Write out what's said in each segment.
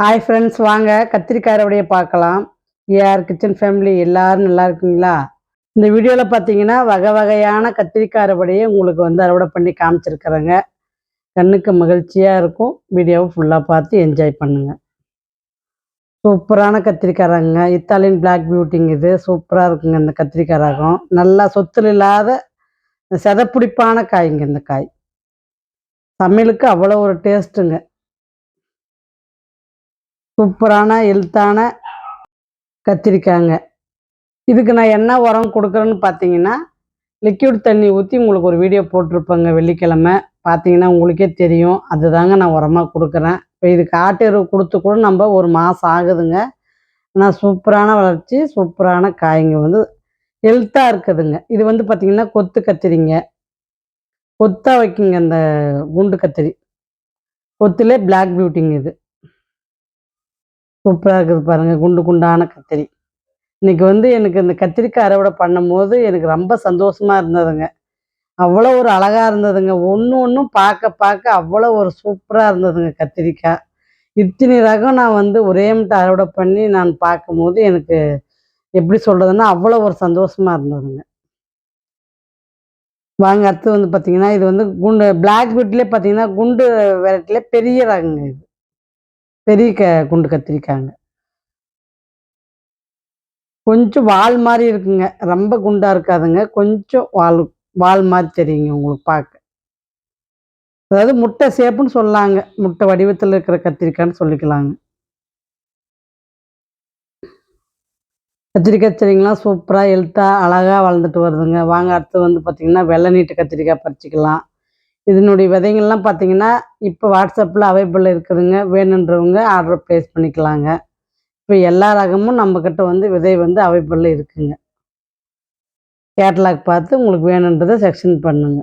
Hi friends வாங்க. கத்திரிக்காய் பார்க்கலாம். ஏஆர் கிச்சன் ஃபேமிலி எல்லாரும் நல்லா இருக்குங்களா? இந்த வீடியோவில் பார்த்தீங்கன்னா வகை வகையான கத்திரிக்காய் உங்களுக்கு வந்து அறுவடை பண்ணி காமிச்சிருக்கிறேங்க. கண்ணுக்கு மகிழ்ச்சியாக இருக்கும். வீடியோவை ஃபுல்லாக பார்த்து என்ஜாய் பண்ணுங்கள் சூப்பரான கத்திரிக்காரங்க இத்தாலியன் பிளாக் பியூட்டிங் இது. சூப்பராக இருக்குங்க இந்த கத்திரிக்காய் ரகம். நல்லா சொத்தில் இல்லாத செதப்பிடிப்பான காய்ங்க இந்த காய். சமையலுக்கு அவ்வளோ ஒரு டேஸ்ட்டுங்க சூப்பரான ஹெல்த்தான கத்திரிக்காங்க. இதுக்கு நான் என்ன உரம் கொடுக்குறேன்னு பார்த்தீங்கன்னா லிக்யூட் தண்ணி ஊற்றி உங்களுக்கு ஒரு வீடியோ போட்டிருப்பேங்க வெள்ளிக்கிழமை. பார்த்தீங்கன்னா உங்களுக்கே தெரியும். அதுதாங்க நான் உரமாக கொடுக்குறேன். இப்போ இதுக்கு ஆட்டு எருவு கொடுத்து கூட நம்ம ஒரு மாதம் ஆகுதுங்க. ஆனால் சூப்பரான வளர்ச்சி சூப்பரான காய்ங்க வந்து ஹெல்த்தாக இருக்குதுங்க. இது வந்து பார்த்திங்கன்னா கொத்து கத்திரிங்க. கொத்தாக வைக்கிங்க அந்த குண்டு கத்திரி. கொத்துலே பிளாக் பியூட்டிங்க இது. சூப்பராக இருக்குது பாருங்கள் குண்டு குண்டான கத்திரி. இன்னைக்கு வந்து எனக்கு இந்த கத்திரிக்காய் அறுவடை பண்ணும்போது எனக்கு ரொம்ப சந்தோஷமாக இருந்ததுங்க. அவ்வளோ ஒரு அழகாக இருந்ததுங்க. ஒன்று ஒன்றும் பார்க்க பார்க்க அவ்வளோ ஒரு சூப்பராக இருந்ததுங்க கத்திரிக்காய். இத்தனை ரகம் நான் வந்து ஒரே மட்டும் அறுவடை பண்ணி நான் பார்க்கும்போது எனக்கு எப்படி சொல்கிறதுன்னா அவ்வளோ ஒரு சந்தோஷமாக இருந்ததுங்க. வாங்க அடுத்து வந்து பார்த்தீங்கன்னா இது வந்து குண்டு பிளாக் பீட்லேயே பார்த்தீங்கன்னா குண்டு வெரைட்டிலே பெரிய ரகங்க இது. பெரிய க குண்டு கத்திரிக்காங்க. கொஞ்சம் வால் மாதிரி இருக்குங்க. ரொம்ப குண்டாக இருக்காதுங்க. கொஞ்சம் வால் வால் மாதிரி தெரியுங்க உங்களுக்கு பார்க்க. அதாவது முட்டை சேப்புன்னு சொல்லாங்க. முட்டை வடிவத்தில் இருக்கிற கத்திரிக்காய்ன்னு சொல்லிக்கலாங்க. கத்திரிக்காய் செடிங்களாம் சூப்பராக எழுத்தாக அழகாக வளர்ந்துட்டு வருதுங்க. வாங்க அடுத்து வந்து பார்த்திங்கன்னா வெள்ளை நீட்டு கத்திரிக்காய் பறிச்சிக்கலாம். இதனுடைய விதைங்கள்லாம் பார்த்தீங்கன்னா இப்போ வாட்ஸ்அப்பில் அவைபிள் இருக்குதுங்க. வேணுன்றவங்க ஆர்டர் ப்ளேஸ் பண்ணிக்கலாங்க. இப்போ எல்லா ரகமும் நம்மக்கிட்ட வந்து விதை வந்து அவைலபிள் இருக்குங்க. கேட்லாக் பார்த்து உங்களுக்கு வேணுன்றதை செக்ஷன் பண்ணுங்க.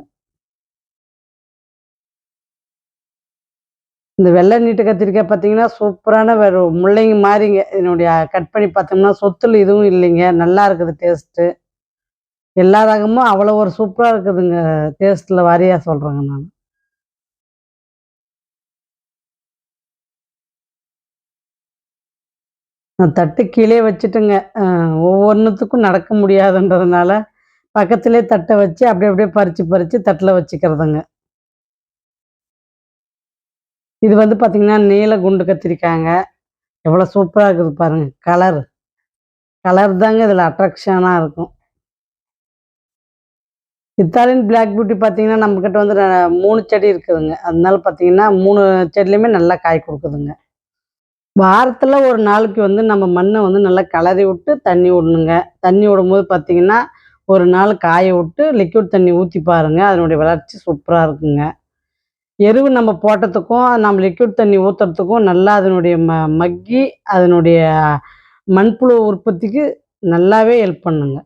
இந்த வெள்ளை நீட்டு கத்திரிக்காய் பார்த்தீங்கன்னா சூப்பரான வேறு முள்ளைங்க மாதிரிங்க. இதனுடைய கட் பண்ணி பார்த்தோம்னா சொத்தில் இதுவும் இல்லைங்க. நல்லா இருக்குது டேஸ்ட்டு எல்லா ரகமும் அவ்வளோ ஒரு சூப்பராக இருக்குதுங்க. டேஸ்ட்டில் வாரியாக சொல்கிறேங்க நான். நான் தட்டு கீழே வச்சுட்டுங்க. ஒவ்வொன்றுத்துக்கும் நடக்க முடியாதுன்றதுனால பக்கத்துலேயே தட்டை வச்சு அப்படியே அப்படியே பறித்து பறித்து தட்டில் வச்சுக்கிறதுங்க. இது வந்து பார்த்திங்கன்னா நீல குண்டு கத்திரிக்காங்க. எவ்வளோ சூப்பராக இருக்குது பாருங்கள் கலர் கலர் தாங்க இதில் அட்ராக்ஷனாக இருக்கும். இத்தாலியன் பிளாக் பியூட்டி பார்த்தீங்கன்னா நம்மக்கிட்ட வந்து மூணு செடி இருக்குதுங்க. அதனால பார்த்தீங்கன்னா மூணு செடிலையுமே நல்லா காய் கொடுக்குதுங்க. வாரத்தில் ஒரு நாளைக்கு வந்து நம்ம மண்ணை வந்து நல்லா கலரி விட்டு தண்ணி விடணுங்க. தண்ணி விடும்போது பார்த்தீங்கன்னா ஒரு நாள் காய விட்டு லிக்விட் தண்ணி ஊற்றி பாருங்கள் அதனுடைய வளர்ச்சி சூப்பராக இருக்குங்க. எருவு நம்ம போட்டதுக்கும் நம்ம லிக்விட் தண்ணி ஊற்றுறதுக்கும் நல்லா அதனுடைய ம மக்கி அதனுடைய மண்புழு உற்பத்திக்கு நல்லாவே ஹெல்ப் பண்ணுங்க.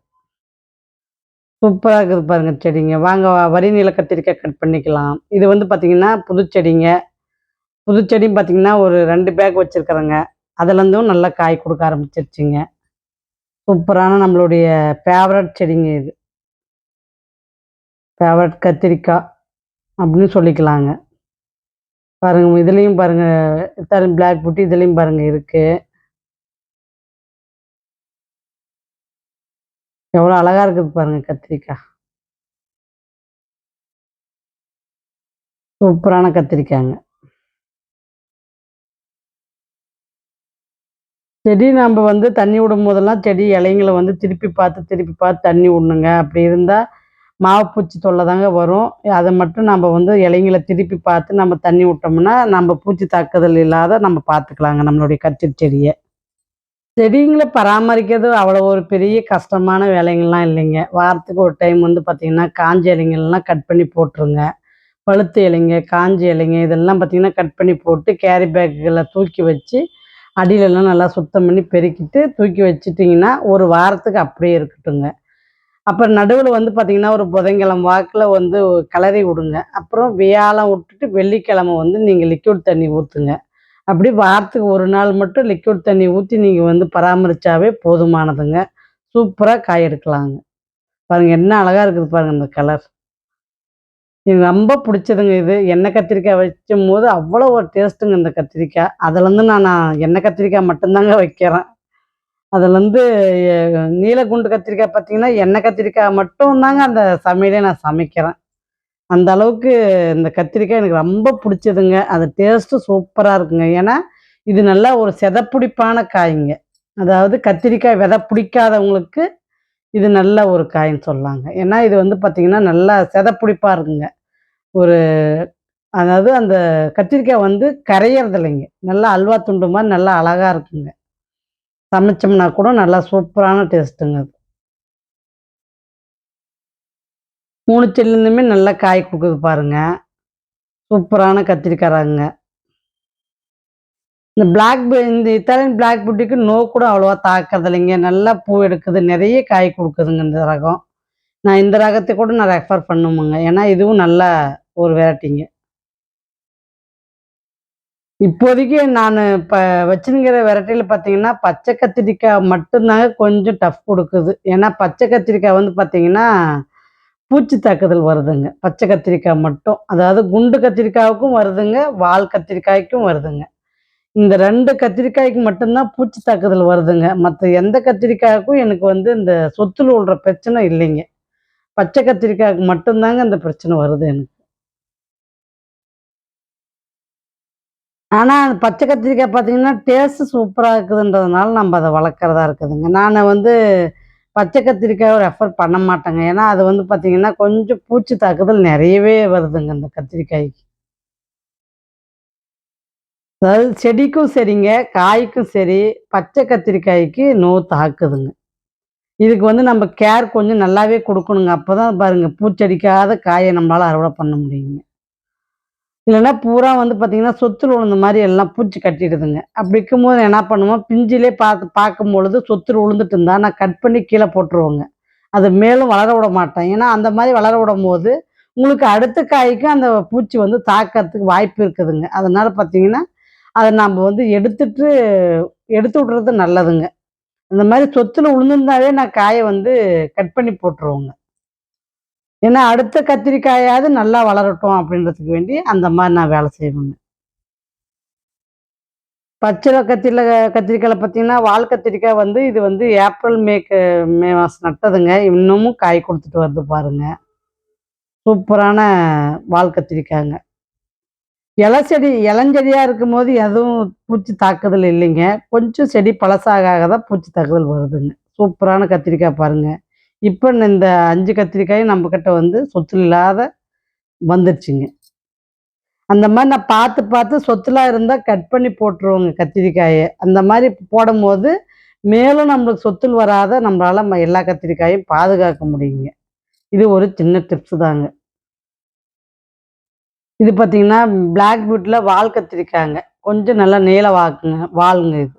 சூப்பராக இருக்குது பாருங்கள் செடிங்க. வாங்க வரி நில கத்திரிக்காய் கட் பண்ணிக்கலாம். இது வந்து பார்த்திங்கன்னா புதுச்செடிங்க புதுச்செடியும் பார்த்திங்கன்னா ஒரு ரெண்டு பேக் வச்சுருக்குறேங்க. அதுலேருந்தும் நல்லா காய் கொடுக்க ஆரம்பிச்சிருச்சுங்க. சூப்பரான நம்மளுடைய ஃபேவரட் செடிங்க இது. ஃபேவரட் கத்திரிக்காய் அப்படின்னு சொல்லிக்கலாங்க. பாருங்கள் இதுலேயும் பாருங்கள் இத்தாலியன் பிளாக் புட்டி இதுலேயும் பாருங்கள் இருக்குது எவ்வளோ அழகாக இருக்குது பாருங்கள் கத்திரிக்காய். சூப்பரான கத்திரிக்காய்ங்க. செடி நம்ம வந்து தண்ணி விடும் போதெல்லாம் செடி இலைங்களை வந்து திருப்பி பார்த்து திருப்பி பார்த்து தண்ணி விடணுங்க. அப்படி இருந்தால் மாவுப்பூச்சி தொல்லை தாங்க வரும். அதை மட்டும் நம்ம வந்து இலைங்களை திருப்பி பார்த்து நம்ம தண்ணி விட்டோம்னா நம்ம பூச்சி தாக்குதல் இல்லாத நம்ம பார்த்துக்கலாங்க நம்மளுடைய கத்திரி செடியை. செடிங்களை பராமரிக்கிறது அவ்வளோ ஒரு பெரிய கஷ்டமான வேலைங்கள்லாம் இல்லைங்க. வாரத்துக்கு ஒரு டைம் வந்து பார்த்திங்கன்னா காஞ்ச இலைங்கள்லாம் கட் பண்ணி போட்டுருங்க. பழுத்த இலைங்க காஞ்ச இலைங்க இதெல்லாம் பார்த்திங்கன்னா கட் பண்ணி போட்டு கேரி பேக்குகளை தூக்கி வச்சு அடியிலெல்லாம் நல்லா சுத்தம் பண்ணி பெருக்கிட்டு தூக்கி வச்சிட்டிங்கன்னா ஒரு வாரத்துக்கு அப்படியே இருக்கட்டுங்க. அப்புறம் நடுவில் வந்து பார்த்திங்கன்னா ஒரு புதன்கிழமை வாக்கில் வந்து கலரி விடுங்க. அப்புறம் வியாழம் விட்டுட்டு வெள்ளிக்கிழமை வந்து நீங்கள் லிக்விட் தண்ணி ஊற்றுங்க அப்படி வாரத்துக்கு ஒரு நாள் மட்டும் லிக்விட் தண்ணி ஊற்றி நீங்கள் வந்து பராமரித்தாவே போதுமானதுங்க. சூப்பராக காய் எடுக்கலாங்க. பாருங்கள் என்ன அழகாக இருக்குது பாருங்கள் இந்த கலர் எனக்கு ரொம்ப பிடிச்சதுங்க இது. எண்ணெய் கத்திரிக்காய் வைக்கும் போது அவ்வளோ ஒரு டேஸ்ட்டுங்க இந்த கத்திரிக்காய். அதுலேருந்து நான் நான் எண்ணெய் கத்திரிக்காய் மட்டும்தாங்க வைக்கிறேன். அதுலேருந்து நீலகுண்டு கத்திரிக்காய் பார்த்தீங்கன்னா எண்ணெய் கத்திரிக்காய் மட்டும்தாங்க அந்த சமையலே நான் சமைக்கிறேன். அந்த அளவுக்கு இந்த கத்திரிக்காய் எனக்கு ரொம்ப பிடிச்சதுங்க. அது டேஸ்ட்டு சூப்பராக இருக்குங்க. ஏன்னா இது நல்லா ஒரு செதப்பிடிப்பான காய்ங்க. அதாவது கத்திரிக்காய் விதை பிடிக்காதவங்களுக்கு இது நல்ல ஒரு காயின்னு சொல்லலாங்க ஏன்னா இது வந்து பார்த்திங்கன்னா நல்லா செதப்பிடிப்பாக இருக்குங்க. ஒரு அதாவது அந்த கத்திரிக்காய் வந்து கரையிறது இல்லைங்க. நல்லா அல்வா துண்டு மாதிரி நல்லா அழகாக இருக்குங்க. சமைச்சோம்னா கூட நல்லா சூப்பரான டேஸ்ட்டுங்க அது. மூணு செல்லுமே நல்லா காய் கொடுக்குது பாருங்க. சூப்பரான கத்திரிக்காராங்க இந்த பிளாக் இந்த இத்தாலியன் பிளாக் பியூட்டிக்கு நோ கூட அவ்வளோவா தாக்கிறது இல்லைங்க. நல்லா பூ எடுக்குது. நிறைய காய் கொடுக்குதுங்க இந்த ரகம். நான் இந்த ரகத்தை கூட நான் ரெஃபர் பண்ணுமுங்க. ஏன்னா இதுவும் நல்ல ஒரு வெரைட்டிங்க. இப்போதைக்கு நான் இப்போ வச்சுருக்கிற வெரைட்டியில் பார்த்தீங்கன்னா பச்சை கத்திரிக்காய் மட்டும்தாங்க கொஞ்சம் டஃப் கொடுக்குது. ஏன்னா பச்சை கத்திரிக்காய் வந்து பார்த்தீங்கன்னா பூச்சி தாக்குதல் வருதுங்க. பச்சை கத்திரிக்காய் மட்டும். அதாவது குண்டு கத்திரிக்காவுக்கும் வருதுங்க வால் கத்திரிக்காய்க்கும் வருதுங்க. இந்த ரெண்டு கத்திரிக்காய்க்கு மட்டும்தான் பூச்சி தாக்குதல் வருதுங்க. மற்ற எந்த கத்திரிக்காய்க்கும் எனக்கு வந்து இந்த சொத்துல விடுற பிரச்சனை இல்லைங்க. பச்சை கத்திரிக்காய்க்கு மட்டும்தாங்க இந்த பிரச்சனை வருது எனக்கு. ஆனால் பச்சை கத்திரிக்காய் பார்த்தீங்கன்னா டேஸ்ட்டு சூப்பராக இருக்குதுன்றதுனால நம்ம அதை வளர்க்குறதா இருக்குதுங்க. நான் வந்து பச்சை கத்திரிக்காயை ரெஃபர் பண்ண மாட்டேங்க. ஏன்னா அது வந்து பார்த்திங்கன்னா கொஞ்சம் பூச்சி தாக்குதல் நிறையவே வருதுங்க இந்த கத்திரிக்காய்க்கு. அதாவது செடிக்கும் சரிங்க காய்க்கும் சரி பச்சை கத்திரிக்காய்க்கு நோ தாக்குதுங்க. இதுக்கு வந்து நம்ம கேர் கொஞ்சம் நல்லாவே கொடுக்கணுங்க. அப்போ தான் பாருங்கள் பூச்செடிக்காத காயை நம்மளால் அறுவடை பண்ண முடியுங்க. இல்லைன்னா பூரா வந்து பார்த்திங்கன்னா சொத்துல உளுந்த மாதிரி எல்லாம் பூச்சி கட்டிடுதுங்க. அப்படி இருக்கும்போது என்ன பண்ணுவோம் பிஞ்சிலே பார்த்து பார்க்கும் பொழுது சொத்துல உளுந்துட்டு இருந்தா நான் கட் பண்ணி கீழே போட்டுருவோங்க. அது மேலும் வளர விட மாட்டேன். ஏன்னா அந்த மாதிரி வளர விடும் போது உங்களுக்கு அடுத்த காய்க்கு அந்த பூச்சி வந்து தாக்கிறதுக்கு வாய்ப்பு இருக்குதுங்க. அதனால பார்த்தீங்கன்னா அதை நம்ம வந்து எடுத்துட்டு எடுத்து விட்றது நல்லதுங்க. இந்த மாதிரி சொத்துல உளுந்துருந்தாவே நான் காயை வந்து கட் பண்ணி போட்டுருவோங்க. ஏன்னா அடுத்த கத்திரிக்காயாவது நல்லா வளரட்டும் அப்படின்றதுக்கு வேண்டி அந்த மாதிரி நான் வேலை செய்வேங்க. பச்சை கத்திரில கத்திரிக்காயில் பார்த்தீங்கன்னா வால் கத்திரிக்காய் வந்து இது வந்து ஏப்ரல் மேக்கு மே மாதம் நட்டதுங்க. இன்னமும் காய் கொடுத்துட்டு வருது பாருங்க. சூப்பரான வால் கத்திரிக்காய்ங்க. இலை செடி இளஞ்செடியாக இருக்கும்போது எதுவும் பூச்சி தாக்குதல் இல்லைங்க. கொஞ்சம் செடி பழசாக தான் பூச்சி தாக்குதல் வருதுங்க. சூப்பரான கத்திரிக்காய் பாருங்கள் இப்போ இந்த அஞ்சு கத்திரிக்காயும் நம்மக்கிட்ட வந்து சொத்து இல்லாத வந்துடுச்சுங்க அந்த மாதிரி நான் பார்த்து பார்த்து சொத்துலாம் இருந்தால் கட் பண்ணி போட்டுருவோங்க கத்திரிக்காயை. அந்த மாதிரி போடும்போது மேலும் நம்மளுக்கு சொத்தில் வராத நம்மளால் எல்லா கத்திரிக்காயும் பாதுகாக்க முடியுங்க. இது ஒரு சின்ன டிப்ஸ் தாங்க. இது பார்த்தீங்கன்னா பிளாக் பியூட்டில் வால் கத்திரிக்காங்க. கொஞ்சம் நல்லா நீள வாக்குங்க வாளுங்க இது.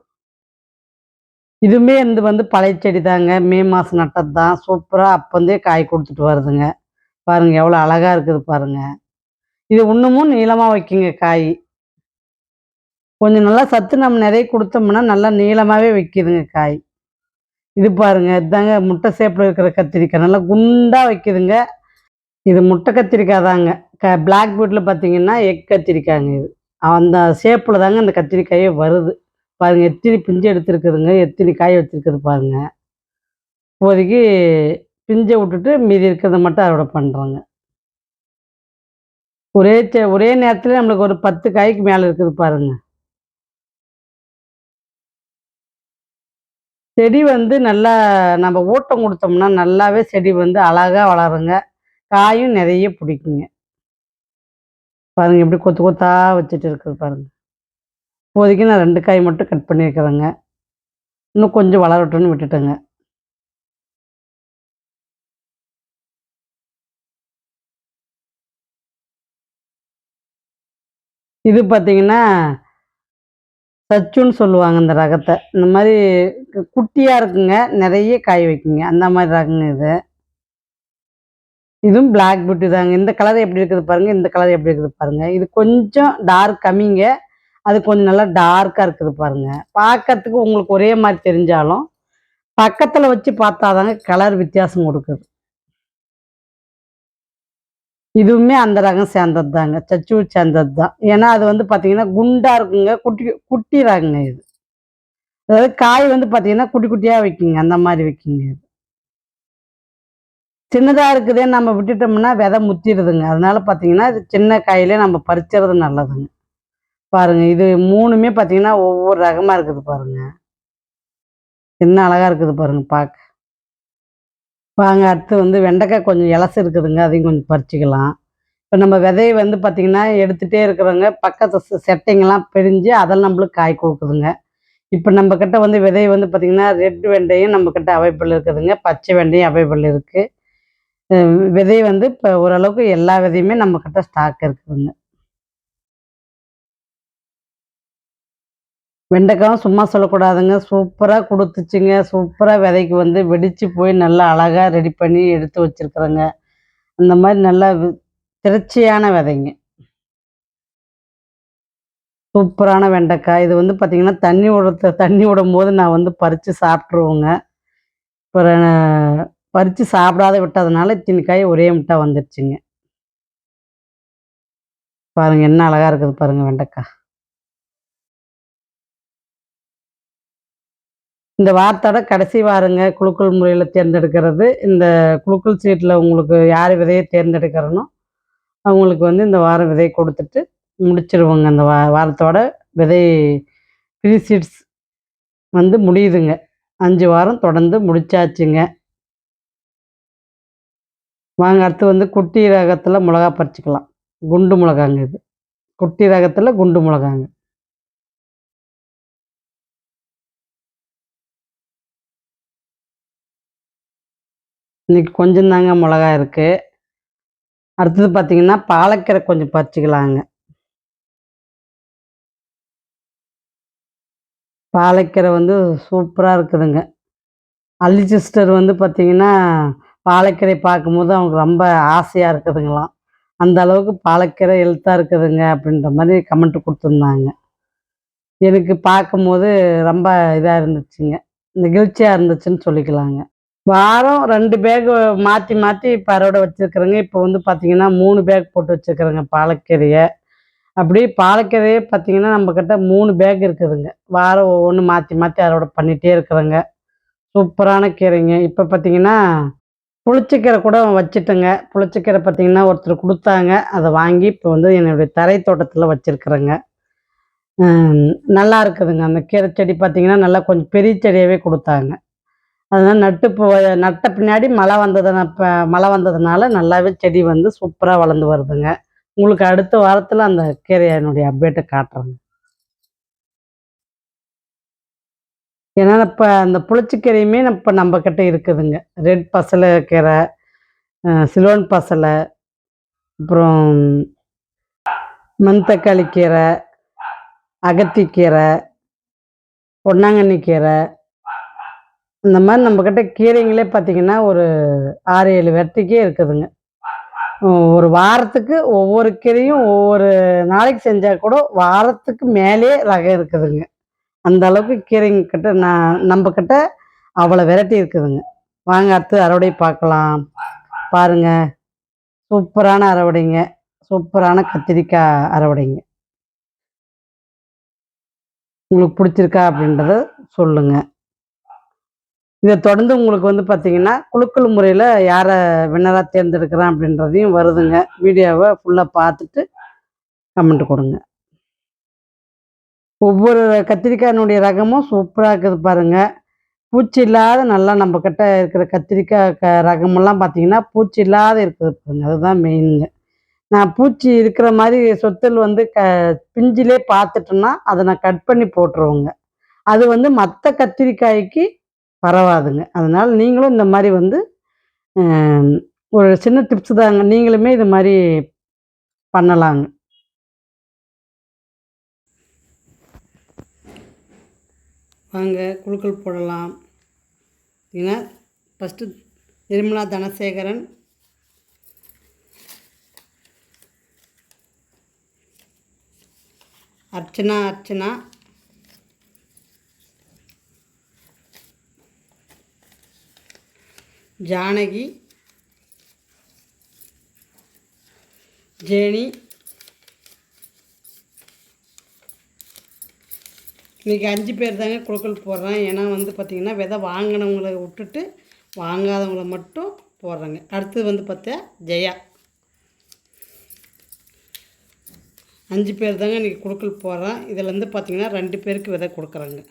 இதுவுமே இந்த வந்து பழைய செடி தாங்க மே மாதம் நட்டது தான் சூப்பராக அப்போந்தே காய் கொடுத்துட்டு வருதுங்க. பாருங்கள் எவ்வளோ அழகாக இருக்குது பாருங்கள் இது இன்னமும் நீளமாக வைக்குங்க காய். கொஞ்சம் நல்லா சத்து நம்ம நிறைய கொடுத்தோம்னா நல்லா நீளமாகவே வைக்கிதுங்க காய். இது பாருங்க இதுதாங்க முட்டை சேப்பில் இருக்கிற கத்திரிக்காய். நல்லா குண்டாக வைக்குதுங்க. இது முட்டை கத்திரிக்காய் தாங்க. க பிளாக் பீட்டில் பார்த்தீங்கன்னா எக் கத்திரிக்காய்ங்க இது. அந்த ஷேப்பில் தாங்க அந்த கத்திரிக்காயே வருது. பாருங்கள் எத்தனை பிஞ்சு எடுத்துருக்குதுங்க எத்தனை காய் வச்சுருக்குது பாருங்கள் இப்போதைக்கு பிஞ்சை விட்டுட்டு மீதி இருக்கிறத மட்டும் அறுவடை பண்ணுறாங்க ஒரே ஒரே நேரத்தில் நம்மளுக்கு ஒரு பத்து காய்க்கு மேலே இருக்குது பாருங்கள் செடி வந்து நல்லா நம்ம ஊட்டம் கொடுத்தோம்னா நல்லாவே செடி வந்து அழகாக வளருங்க. காயும் நிறைய பிடிக்குங்க. பாருங்கள் எப்படி கொத்து கொத்தா வச்சுட்டு இருக்குது பாருங்கள் இப்போதைக்கு நான் ரெண்டு காய் மட்டும் கட் பண்ணியிருக்கிறேங்க இன்னும் கொஞ்சம் வளரட்டும்னு விட்டுட்டேங்க. இது பார்த்தீங்கன்னா சச்சுன்னு சொல்லுவாங்க இந்த ரகத்தை. இந்த மாதிரி குட்டியாக இருக்குங்க நிறைய காய் வைக்குங்க. அந்த மாதிரி ரகங்க இது. இதுவும் பிளாக் பியூட்டி தாங்க. இந்த கலர் எப்படி இருக்குது பாருங்க இந்த கலர் எப்படி இருக்குது பாருங்கள் இது கொஞ்சம் டார்க் கம்மிங்க அது கொஞ்சம் நல்லா டார்க்காக இருக்குது பாருங்க. பார்க்கறதுக்கு உங்களுக்கு ஒரே மாதிரி தெரிஞ்சாலும் பக்கத்தில் வச்சு பார்த்தாதாங்க கலர் வித்தியாசம் கொடுக்குது. இதுவுமே அந்த ரகம் சேர்ந்தது தாங்க சச்சூர் சேர்ந்தது தான் ஏன்னா அது வந்து பார்த்தீங்கன்னா குண்டாக இருக்குங்க குட்டி குட்டி ரகங்க இது. அதாவது காய் வந்து பார்த்தீங்கன்னா குட்டி குட்டியாக வைக்குங்க அந்த மாதிரி வைக்குங்க இது. சின்னதாக இருக்குதே நம்ம விட்டுட்டோம்னா விதை முத்திடுதுங்க. அதனால பார்த்தீங்கன்னா இது சின்ன காயிலே நம்ம பறிச்சுறது நல்லதுங்க. பாருங்க இது மூணுமே பார்த்தீங்கன்னா ஒவ்வொரு ரகமாக இருக்குது பாருங்க. என்ன அழகா இருக்குது பாருங்க பார்க்க வாங்க அடுத்து வந்து வெண்டைக்காய் கொஞ்சம் இலசு இருக்குதுங்க அதையும் கொஞ்சம் பறிச்சுக்கலாம். இப்போ நம்ம விதையை வந்து பார்த்திங்கன்னா எடுத்துகிட்டே இருக்கிறவங்க பக்கத்து செட்டைங்கெல்லாம் பிரிஞ்சு அதில் நம்மளுக்கு காய் கொடுக்குதுங்க. இப்போ நம்ம கிட்ட வந்து விதை வந்து பார்த்திங்கன்னா ரெட் வெண்டையும் நம்ம கிட்ட அவைபிள் இருக்குதுங்க பச்சை வெண்டையும் அவைபிள் இருக்குது விதை வந்து இப்போ ஓரளவுக்கு எல்லா விதையுமே நம்ம கிட்ட ஸ்டாக் இருக்குதுங்க. வெண்டைக்காயும் சும்மா சொல்லக்கூடாதுங்க. சூப்பராக கொடுத்துச்சுங்க. சூப்பராக விதைக்கு வந்து வெடித்து போய் நல்லா அழகாக ரெடி பண்ணி எடுத்து வச்சிருக்கிறேங்க. அந்த மாதிரி நல்லா வி- விதைங்க. சூப்பரான வெண்டைக்காய். இது வந்து பார்த்திங்கன்னா தண்ணி விடுற தண்ணி விடும் போது நான் வந்து பறித்து சாப்பிட்ருவோங்க இப்போ பறித்து சாப்பிடாத விட்டதுனால இத்தனை காய் ஒரே முட்டை வந்துடுச்சுங்க பாருங்க என்ன அழகாக இருக்குது பாருங்கள் வெண்டைக்காய். இந்த வாரத்தோட கடைசி வாரங்க குலுக்கல் முறையில் தேர்ந்தெடுக்கிறது. இந்த குலுக்கல் சீட்டில் உங்களுக்கு யார் விதையை தேர்ந்தெடுக்கிறனோ அவங்களுக்கு வந்து இந்த வாரம் விதை கொடுத்துட்டு முடிச்சிருவோங்க. அந்த வா வாரத்தோட விதை ஃப்ரீ சீட்ஸ் வந்து முடியுதுங்க. அஞ்சு வாரம் தொடர்ந்து முடிச்சாச்சுங்க. வாங்க அடுத்து வந்து குட்டி ரகத்தில் மிளகா பறிச்சிக்கலாம். குண்டு மிளகாங்க இது. குட்டி ரகத்தில் குண்டு மிளகாங்க. இன்னைக்கு கொஞ்சம்தாங்க மிளகா இருக்குது அடுத்தது பார்த்தீங்கன்னா பாலக்கீரை கொஞ்சம் பறிச்சிக்கலாங்க. பாலக்கீரை வந்து சூப்பராக இருக்குதுங்க. அள்ளி சிஸ்டர் வந்து பார்த்தீங்கன்னா பாலக்கீரை பார்க்கும்போது அவங்க ரொம்ப ஆசையாக இருக்குதுங்களாம். அந்த அளவுக்கு பாலக்கீரை எழுத்தாக இருக்குதுங்க அப்படின்ற மாதிரி கமெண்ட் கொடுத்துருந்தாங்க. எனக்கு பார்க்கும்போது ரொம்ப இதாக இருந்துச்சுங்க. நெகிழ்ச்சியாக இருந்துச்சுன்னு சொல்லிக்கலாங்க. வாரம் ரெண்டு பேக் மாற்றி மாற்றி இப்போ அறுவடை வச்சுருக்குறேங்க. இப்போ வந்து பார்த்தீங்கன்னா மூணு பேக் போட்டு வச்சுருக்குறேங்க பாலக்கீரையை. அப்படி பாலக்கீரையே பார்த்தீங்கன்னா நம்மக்கிட்ட மூணு பேக் இருக்குதுங்க. வாரம் ஒவ்வொன்று மாற்றி மாற்றி அறுவடை பண்ணிகிட்டே இருக்கிறேங்க. சூப்பரான கீரைங்க. இப்போ பார்த்தீங்கன்னா புளிச்சக்கீரை கூட வச்சுட்டேங்க. புளிச்சக்கீரை பார்த்தீங்கன்னா ஒருத்தர் கொடுத்தாங்க. அதை வாங்கி இப்போ வந்து என்னுடைய தரை தோட்டத்தில் வச்சுருக்குறேங்க. நல்லா இருக்குதுங்க. அந்த கீரை செடி பார்த்தீங்கன்னா நல்லா கொஞ்சம் பெரிய செடியாகவே கொடுத்தாங்க. அதனால் நட்டு போ நட்ட பின்னாடி மழை வந்ததுனா இப்போ மழை வந்ததுனால நல்லாவே செடி வந்து சூப்பராக வளர்ந்து வருதுங்க. உங்களுக்கு அடுத்த வாரத்தில் அந்த கீரையை என்னுடைய அப்டேட்டை காட்டுறேங்க. ஏன்னா இப்போ அந்த புளிச்சிக்கீரையுமே இப்போ நம்மக்கிட்ட இருக்குதுங்க. ரெட் பசலை கீரை சிலோன் பசலை அப்புறம் மண்தக்காளி கீரை அகத்திக்கீரை பொன்னாங்கண்ணி கீரை இந்த மாதிரி நம்மக்கிட்ட கீரைங்களே பார்த்தீங்கன்னா ஒரு ஆறு ஏழு வெரைட்டிக்கே இருக்குதுங்க. ஒரு வாரத்துக்கு ஒவ்வொரு கீரையும் ஒவ்வொரு நாளைக்கு செஞ்சால் கூட வாரத்துக்கு மேலே ரகம் இருக்குதுங்க. அந்த அளவுக்கு கீரைங்க கிட்ட நான் நம்மக்கிட்ட அவ்வளோ வெரைட்டி இருக்குதுங்க. வாங்க அடுத்து அறுவடை பார்க்கலாம். பாருங்க. சூப்பரான அறுவடைங்க. சூப்பரான கத்திரிக்காய் அறுவடைங்க. உங்களுக்கு பிடிச்சிருக்கா அப்படின்றத சொல்லுங்கள் இதை தொடர்ந்து உங்களுக்கு வந்து பார்த்தீங்கன்னா குலுக்கல் முறையில் யாரை வின்னராக தேர்ந்தெடுக்கிறேன் அப்படின்றதையும் வருதுங்க. வீடியோவை ஃபுல்லாக பார்த்துட்டு கமெண்ட் கொடுங்க. ஒவ்வொரு கத்திரிக்காயினுடைய ரகமும் சூப்பராக இருக்குது பாருங்க. பூச்சி இல்லாத நல்லா நம்ம கிட்ட இருக்கிற கத்திரிக்காய் க ரகமெல்லாம் பார்த்தீங்கன்னா பூச்சி இல்லாத இருக்குது பாருங்க. அதுதான் மெயினுங்க நான் பூச்சி இருக்கிற மாதிரி சொத்தல் வந்து க பிஞ்சிலே பார்த்துட்டேன்னா அதை நான் கட் பண்ணி போட்டுருவோங்க. அது வந்து மற்ற கத்திரிக்காய்க்கு பரவாதுங்க. அதனால் நீங்களும் இந்த மாதிரி வந்து ஒரு சின்ன டிப்ஸ் தாங்க. நீங்களுமே இது மாதிரி பண்ணலாங்க. வாங்க குழுக்கள் போடலாம். ஏன்னா ஃபஸ்ட்டு நிர்மலா தனசேகரன். அர்ச்சனா அர்ச்சனா. ஜானகி ஜேனி இன்றைக்கி அஞ்சு பேர் தாங்க குழுக்கள் போடுறேன். ஏன்னா வந்து பார்த்திங்கன்னா விதை வாங்கினவங்கள விட்டுட்டு வாங்காதவங்கள மட்டும் போடுறாங்க. அடுத்தது வந்து பார்த்தா ஜெயா. அஞ்சு பேர் தாங்க இன்றைக்கி குழுக்கள் போடுறேன். இதில் வந்து பார்த்திங்கன்னா ரெண்டு பேருக்கு விதை கொடுக்குறாங்க.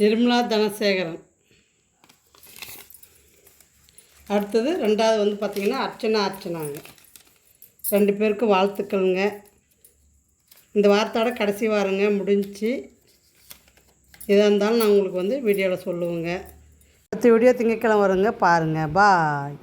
நிர்மலா தனசேகரன். அடுத்தது ரெண்டாவது வந்து பார்த்திங்கன்னா அர்ச்சனா அர்ச்சனாங்க. ரெண்டு பேருக்கும் வாழ்த்துக்கள்ங்க. இந்த வாரத்தோட கடைசி வாரங்க முடிஞ்சு. எதாக இருந்தாலும் நான் உங்களுக்கு வந்து வீடியோவில் சொல்லுவேங்க. அடுத்த வீடியோ திங்கக்கிழமை வருங்க. பாருங்கள் பாய்.